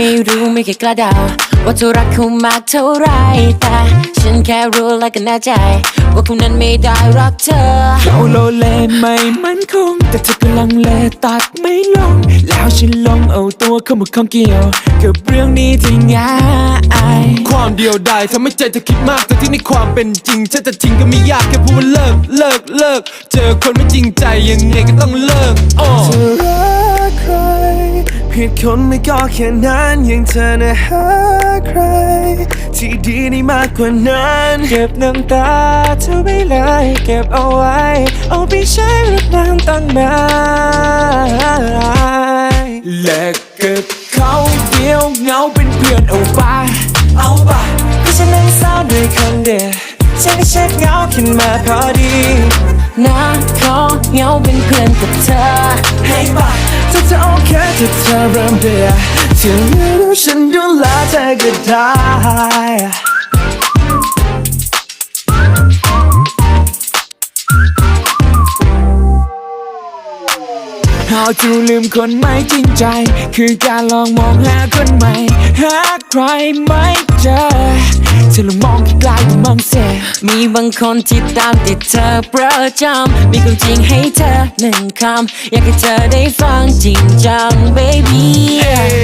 ไม่เคยกล้าเดาว่าเธอรักเขามากเท่าไรแต่ฉันแค่รู้และก็แน่ใจ ว่าเขานั้นไม่ได้รักเธอเขาโลเลไม่มั่นคง แต่เธอกำลังเลตัดไม่ลง แล้วฉันลองเอาตัวเข้ามาข้องเกี่ยวกับเรื่องนี้ที่ง่ายความเดียวดายทำให้ใจเธอคิดมากแต่ที่ในความเป็นจริงฉันจะทิ้งก็ไม่ยากแค่พูดว่าเลิกเลิกเลิกเจอคนไม่จริงใจยังไงก็ต้องเลิกอ้อ ผิดคนไม่ก็แค่นั้นยังเธอนะหาใคร ที่ดีได้มากกว่านั้น เก็บน้ำตาเธอไม่เลย เก็บเอาไว้ เอาไปใช้รดน้ำตั้งนานและกับเขาเดียวเหงาเป็นเพื่อนเอาไปเอาไปก็ฉันนั่งเศร้าด้วยคนเดียวฉันก็เช็ดเหงาขึ้นมาพอดีนะขอเหงาเป็นเพื่อนกับเธอให้ไป ถ้าเธอโอเคถ้าเธอเริ่มเบื่อที่ไม่รู้ฉันดูแลเธอก็ได้ how to ลืมคนไม่จริงใจ คือการลองมองหาคนใหม่ หาใครไม่เจอ เธอลองมองไกลๆมองเสียมีบางคนที่ตามติดเธอประจำมีความจริงให้เธอหนึ่งคำอยากให้เธอได้ฟังจริงจัง baby เอ้ย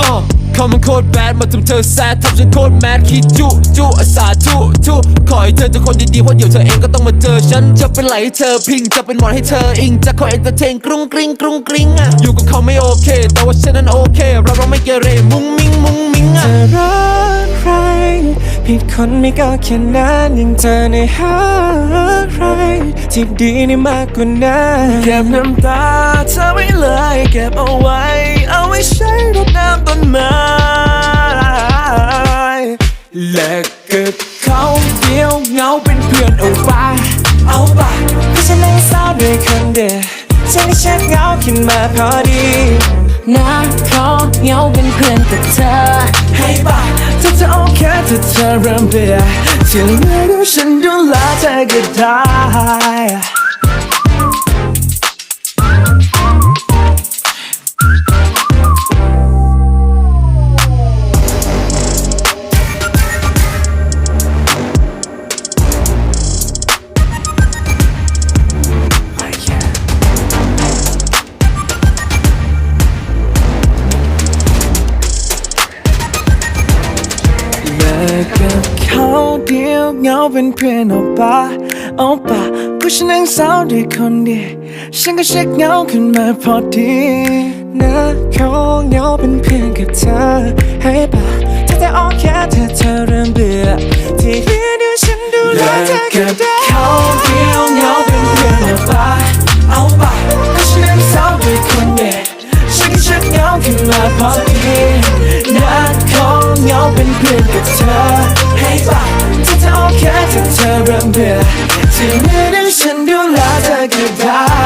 อ้อเขามันโคตรแบดมาทำเธอแซดทำฉันโคตรแมดคิดจุจุอาสาจุ เธอจอคนดีๆเพราะเดี๋ยวเธอเองก็ต้องมาเจอฉันจะเป็นไหลให้เธอพิงจะเป็นหมอนให้เธออิงจะคอยเอนเตอร์เทนกรุงกริงกรุงกริงอะอยู่กับเขาไม่โอเค แต่ว่าฉันนั้นโอเคเราเราไม่เกเรมุ้งมิงมุ้งมิงอะรักใครผิดคนไม่ก็แค่นั้นยังเธอในหาใครที่ดีในมากกว่านั้นเก็บน้ำตาเธอไว้เลยเก็บเอาไว้ เอาไว้ใช้รดน้ำต้นไม้และกับ เขาเดียวเหงาเป็นเพื่อนเอาปะเอาปะพี่ฉันนั่งเศร้าด้วยคนเดียวฉันเช็ดเหงาขึ้นมาพอดีนะขอเหงาเป็นเพื่อนกับเธอ ให้ปะถ้าเธอโอเคถ้าเธอเริ่มเบื่อที่ไม่รู้ฉันดูแลเธอก็ได้ กับเขาเดียวเหงาเป็นเพื่อนเอาปะเอาปะก็ฉันนั่งเศร้าด้วยคนเดียวฉันก็เช็คเหงาขึ้นมาพอดีนะเขาเหงาเป็นเพื่อนกับเธอให้ไปถ้าเธอโอเคถ้าเธอเริ่มเบื่อที่เหลือเดี๋ยวฉันดูแลเธอก็กับได้ เพื่อนกับเธอให้ไปที่จะโอเคที่เธอริ่เบื่อที่มือนั้นฉันดูแลเธอก็ได้